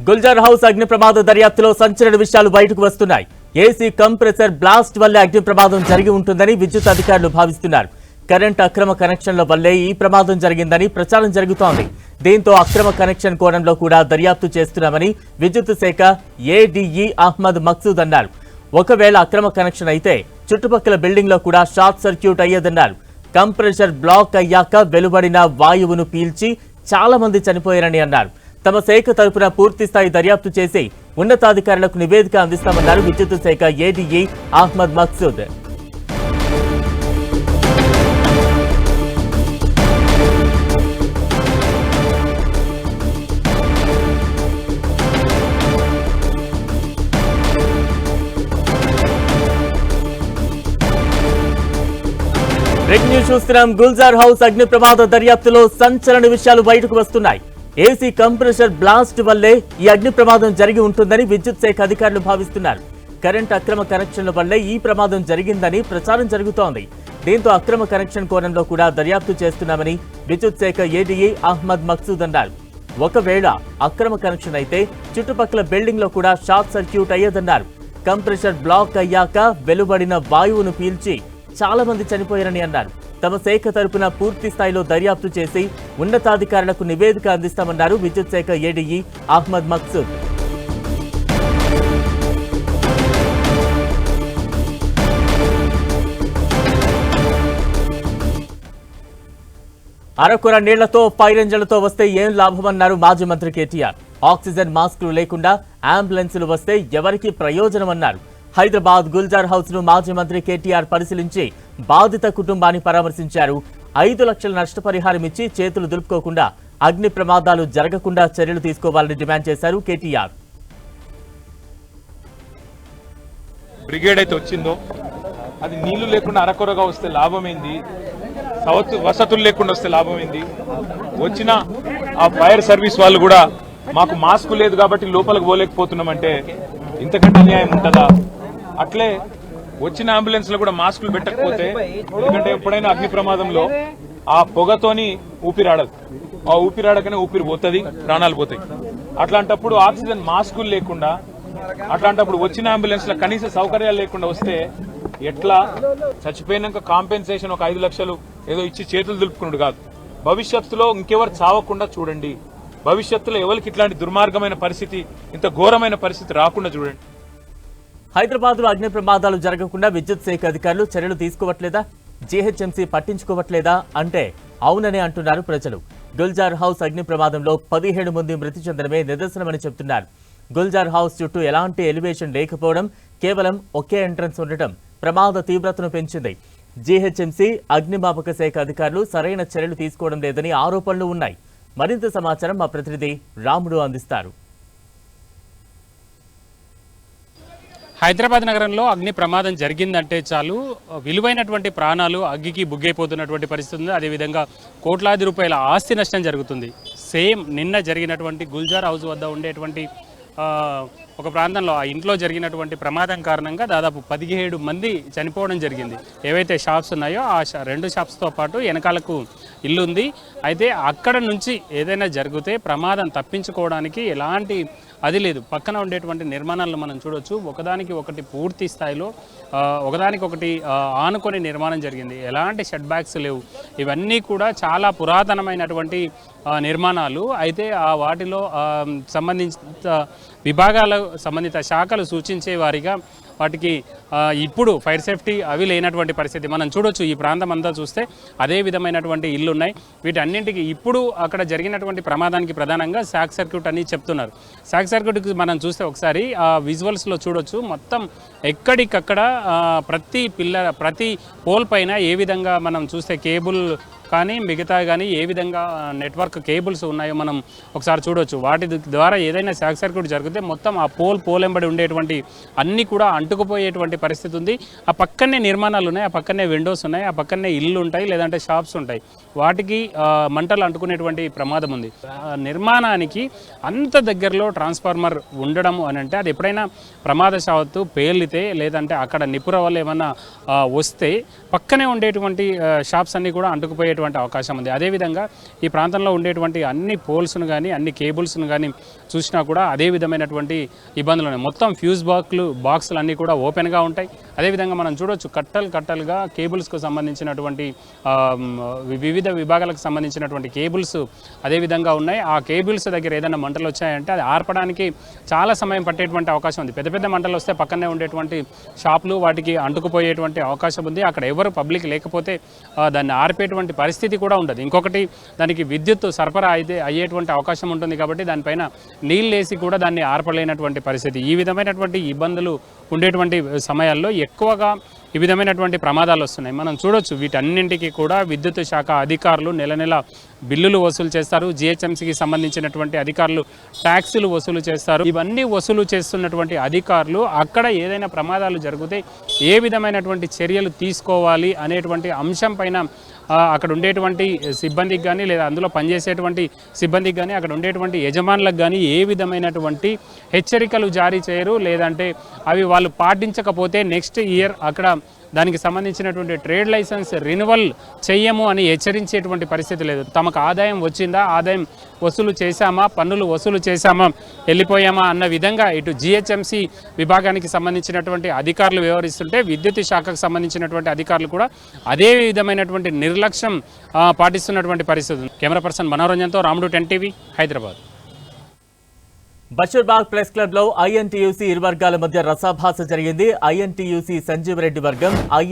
Gulzar house అగ్ని ప్రమాద దర్యాప్తులో సంచలన విషయాలు బయటకు వస్తున్నాయి. ఏసీ కంప్రెసర్ బ్లాస్ట్ వల్లే అగ్ని ప్రమాదం జరిగి ఉంటుందని విద్యుత్ అధికారులు భావిస్తున్నారు. కరెంట్ అక్రమ కనెక్షన్ల వల్లే ఈ ప్రమాదం జరిగిందని ప్రచారం జరుగుతోంది. దీంతో అక్రమ కనెక్షన్ కోణంలో కూడా దర్యాప్తు చేస్తున్నామని విద్యుత్ శాఖ ఏడీఈ అహ్మద్ మక్సూద్ అన్నారు. ఒకవేళ అక్రమ కనెక్షన్ అయితే చుట్టుపక్కల బిల్డింగ్లో కూడా షార్ట్ సర్క్యూట్ అయ్యేదన్నారు. కంప్రెషర్ బ్లాక్ అయ్యాక వెలువడిన వాయువును పీల్చి చాలా మంది చనిపోయారని అన్నారు. తమ శాఖ తరపున పూర్తి స్థాయి దర్యాప్తు చేసి ఉన్నతాధికారులకు నివేదిక అందిస్తామన్నారు విద్యుత్ శాఖ ADE Ahmed Maqsood. Break news చూస్తున్నాం. గుల్జార్ హౌస్ అగ్ని ప్రమాద దర్యాప్తులో సంచలన విషయాలు బయటకు వస్తున్నాయి. ఏసీ కంప్రెషర్ బ్లాస్ట్ వల్లే ఈ అగ్ని ప్రమాదం జరిగి ఉంటుందని విద్యుత్ శాఖ అధికారులు భావిస్తున్నారు. కరెంట్ అక్రమ కనెక్షన్ల వల్లే ఈ ప్రమాదం జరిగిందని ప్రచారం జరుగుతోంది. దీంతో అక్రమ కనెక్షన్ కోణంలో కూడా దర్యాప్తు చేస్తున్నామని విద్యుత్ శాఖ ఏడీఏ అహ్మద్ మక్సూద్ అన్నారు. ఒకవేళ అక్రమ కనెక్షన్ అయితే చుట్టుపక్కల బిల్డింగ్లో కూడా షార్ట్ సర్క్యూట్ అయ్యేదన్నారు. కంప్రెషర్ బ్లాక్ అయ్యాక వెలువడిన వాయువును పీల్చి చాలా మంది చనిపోయారని అన్నారు. తమ శాఖ తరపున పూర్తి స్థాయిలో దర్యాప్తు చేసి ఉన్నతాధికారులకు నివేదిక అందిస్తామన్నారు విద్యుత్ శాఖ ఏడీఈ అహ్మద్ మక్సూద్. అరకొర నీళ్ళతో పైరంజలతో వస్తే ఏం లాభమన్నారు మాజీ మంత్రి కేటీఆర్. ఆక్సిజన్ మాస్కులు లేకుండా అంబులెన్సులు వస్తే ఎవరికి ప్రయోజనం అన్నారు హైదరాబాద్ గుల్జార్ హౌస్ను మాజీ మంత్రి కేటీఆర్ పరిశీలించి బాధిత కుటుంబాన్ని పరామర్శించారు. ఐదు లక్షల నష్టపరిహారం ఇచ్చి చేతులు దులుపుకోకుండా అగ్ని ప్రమాదాలు జరగకుండా చర్యలు తీసుకోవాలని డిమాండ్ చేశారు కేటీఆర్. బ్రిగేడ్ అయితే వచ్చిందో? అది నీళ్ళు లేకుండా అరకొరగా వస్తే లాభమైంది? సవతు వసతులు లేకుండా వస్తే లాభమైంది? వచ్చిన ఆ ఫైర్ సర్వీస్ వాళ్ళు కూడా మాకు మాస్క్ లేదు కాబట్టి లోపలికి పోలేకపోతున్నామంటే ఇంతకంటే అన్యాయం ఉంటుందా? అట్లే వచ్చిన అంబులెన్స్లో కూడా మాస్కులు పెట్టకపోతే ఎందుకంటే ఎప్పుడైనా అగ్ని ప్రమాదంలో ఆ పొగతోని ఊపిరాడదు. ఆ ఊపిరాడకనే ఊపిరి పోతుంది ప్రాణాలు పోతాయి. అట్లాంటప్పుడు ఆక్సిజన్ మాస్కులు లేకుండా అట్లాంటప్పుడు వచ్చిన అంబులెన్స్లో కనీస సౌకర్యాలు లేకుండా వస్తే ఎట్లా? చచ్చిపోయినాక కాంపెన్సేషన్ ఒక ఐదు లక్షలు ఏదో ఇచ్చి చేతులు దులుపుకున్నాడు కాదు. భవిష్యత్తులో ఇంకెవరు చావకుండా చూడండి. భవిష్యత్తులో ఎవరికి ఇట్లాంటి దుర్మార్గమైన పరిస్థితి ఇంత ఘోరమైన పరిస్థితి రాకుండా చూడండి. హైదరాబాద్లో అగ్ని ప్రమాదాలు జరగకుండా విద్యుత్ శాఖ అధికారులు చర్యలు తీసుకోవట్లేదా? జీహెచ్ఎంసీ పట్టించుకోవట్లేదా? అంటే అవునని అంటున్నారు ప్రజలు. గుల్జార్ హౌస్ అగ్ని ప్రమాదంలో పదిహేడు మంది మృతి చెందడమే నిదర్శనమని చెప్తున్నారు. గుల్జార్ హౌస్ చుట్టూ ఎలాంటి ఎలివేషన్ లేకపోవడం కేవలం ఒకే ఎంట్రన్స్ ఉండటం ప్రమాద తీవ్రతను పెంచింది. జీహెచ్ఎంసీ అగ్నిమాపక శాఖ అధికారులు సరైన చర్యలు తీసుకోవడం లేదని ఆరోపణలు ఉన్నాయి. మరింత సమాచారం మా ప్రతినిధి రాముడు అందిస్తారు. హైదరాబాద్ నగరంలో అగ్ని ప్రమాదం జరిగిందంటే చాలు. విలువైనటువంటి ప్రాణాలు అగ్గికి బుగ్గైపోతున్నటువంటి పరిస్థితి ఉంది. అదేవిధంగా కోట్లాది రూపాయల ఆస్తి నష్టం జరుగుతుంది. సేమ్ నిన్న జరిగినటువంటి గుల్జార్ హౌస్ వద్ద ఉండేటువంటి ఒక ప్రాంతంలో ఆ ఇంట్లో జరిగినటువంటి ప్రమాదం కారణంగా దాదాపు పదిహేడు మంది చనిపోవడం జరిగింది. ఏవైతే షాప్స్ ఉన్నాయో ఆ షా- రెండు షాప్స్తో పాటు వెనకాలకు ఇల్లు ఉంది అయితే అక్కడ నుంచి ఏదైనా జరిగితే ప్రమాదం తప్పించుకోవడానికి ఎలాంటి అది లేదు. పక్కన ఉండేటువంటి నిర్మాణాలను మనం చూడొచ్చు. ఒకదానికి ఒకటి పూర్తి స్థాయిలో ఒకదానికి ఒకటి ఆనుకొని నిర్మాణం జరిగింది. ఎలాంటి షెడ్ బ్యాగ్స్ లేవు. ఇవన్నీ కూడా చాలా పురాతనమైనటువంటి నిర్మాణాలు. అయితే ఆ వాటిలో సంబంధించిన విభాగాల సంబంధిత శాఖలు సూచించే వారిగా వాటికి ఇప్పుడు ఫైర్ సేఫ్టీ అవి లేనటువంటి పరిస్థితి. మనం చూడొచ్చు ఈ ప్రాంతం అంతా చూస్తే అదే విధమైనటువంటి ఇల్లు ఉన్నాయి వీటన్నింటికి ఇప్పుడు అక్కడ జరిగినటువంటి ప్రమాదానికి ప్రధానంగా శాక్ సర్క్యూట్ అని చెప్తున్నారు. శాక్ సర్క్యూట్కి మనం చూస్తే ఒకసారి ఆ విజువల్స్లో చూడొచ్చు మొత్తం ఎక్కడికక్కడ ప్రతి పిల్లర్ ప్రతి పోల్ పైన ఏ విధంగా మనం చూస్తే కేబుల్ కానీ మిగతా కానీ ఏ విధంగా నెట్వర్క్ కేబుల్స్ ఉన్నాయో మనం ఒకసారి చూడొచ్చు. వాటి ద్వారా ఏదైనా షాక్ సర్క్యూట్ జరిగితే మొత్తం ఆ పోల్ పోల్ ఎంబడి ఉండేటువంటి అన్నీ కూడా అంటుకుపోయేటువంటి పరిస్థితి ఉంది. ఆ పక్కనే నిర్మాణాలు ఉన్నాయి ఆ పక్కనే విండోస్ ఉన్నాయి ఆ పక్కనే ఇల్లు ఉంటాయి లేదంటే షాప్స్ ఉంటాయి. వాటికి మంటలు అంటుకునేటువంటి ప్రమాదం ఉంది. నిర్మాణానికి అంత దగ్గరలో ట్రాన్స్ఫార్మర్ ఉండడం అని అంటే అది ఎప్పుడైనా ప్రమాదశావత్తు పేలితే లేదంటే అక్కడ నిపుర వల్ల ఏమన్నా వస్తే పక్కనే ఉండేటువంటి షాప్స్ అన్నీ కూడా అంటుకుపోయేటువంటి ఉండేటువంటి అవకాశం ఉంది. అదేవిధంగా ఈ ప్రాంతంలో ఉండేటువంటి అన్ని పోల్స్ను కానీ అన్ని కేబుల్స్ను కానీ చూసినా కూడా అదే విధమైనటువంటి ఇబ్బందులు ఉన్నాయి మొత్తం ఫ్యూజ్ బాక్లు బాక్సులు అన్నీ కూడా ఓపెన్గా ఉంటాయి. అదేవిధంగా మనం చూడొచ్చు కట్టలు కట్టలుగా కేబుల్స్కు సంబంధించినటువంటి వివిధ విభాగాలకు సంబంధించినటువంటి కేబుల్స్ అదేవిధంగా ఉన్నాయి. ఆ కేబుల్స్ దగ్గర ఏదైనా మంటలు వచ్చాయంటే అది ఆర్పడానికి చాలా సమయం పట్టేటువంటి అవకాశం ఉంది. పెద్ద పెద్ద మంటలు వస్తే పక్కనే ఉండేటువంటి షాపులు వాటికి అంటుకుపోయేటువంటి అవకాశం ఉంది. అక్కడ ఎవరు పబ్లిక్ లేకపోతే దాన్ని ఆర్పేటువంటి పరిస్థితి పరిస్థితి కూడా ఉండదు. ఇంకొకటి దానికి విద్యుత్ సరఫరా అయితే అయ్యేటువంటి అవకాశం ఉంటుంది కాబట్టి దానిపైన నీళ్ళు వేసి కూడా దాన్ని ఆర్పలేనటువంటి పరిస్థితి. ఈ విధమైనటువంటి ఇబ్బందులు ఉండేటువంటి సమయాల్లో ఎక్కువగా ఈ విధమైనటువంటి ప్రమాదాలు వస్తున్నాయి. మనం చూడొచ్చు వీటన్నింటికి కూడా విద్యుత్ శాఖ అధికారులు నెల నెల బిల్లులు వసూలు చేస్తారు. జిహెచ్ఎంసీకి సంబంధించినటువంటి అధికారులు ట్యాక్సులు వసూలు చేస్తారు. ఇవన్నీ వసూలు చేస్తున్నటువంటి అధికారులు అక్కడ ఏదైనా ప్రమాదాలు జరిగితే ఏ విధమైనటువంటి చర్యలు తీసుకోవాలి అనేటువంటి అంశం పైన అక్కడ ఉండేటువంటి సిబ్బందికి కానీ లేదా అందులో పనిచేసేటువంటి సిబ్బందికి కానీ అక్కడ ఉండేటువంటి యజమానులకు కానీ ఏ విధమైనటువంటి హెచ్చరికలు జారీ చేయరు. లేదంటే అవి వాళ్ళు పాటించకపోతే నెక్స్ట్ ఇయర్ అక్కడ దానికి సంబంధించినటువంటి ట్రేడ్ లైసెన్స్ రినువల్ చెయ్యము అని హెచ్చరించేటువంటి పరిస్థితి లేదు. తమకు ఆదాయం వచ్చిందా? ఆదాయం వసూలు చేశామా? పన్నులు వసూలు చేశామా? వెళ్ళిపోయామా? అన్న విధంగా ఇటు జిహెచ్ఎంసి విభాగానికి సంబంధించినటువంటి అధికారులు వ్యవహరిస్తుంటే విద్యుత్ శాఖకు సంబంధించినటువంటి అధికారులు కూడా అదే విధమైనటువంటి నిర్లక్ష్యం పాటిస్తున్నటువంటి పరిస్థితి camera person మనోరంజన్తో Ramudu ten TV Hyderabad. Basheerbagh press క్లబ్లో ఐఎన్టీయూసీ ఇరు వర్గాల మధ్య రసాభాస జరిగింది. ఐఎన్టీయూసీ సంజీవ్ రెడ్డి వర్గం ఐ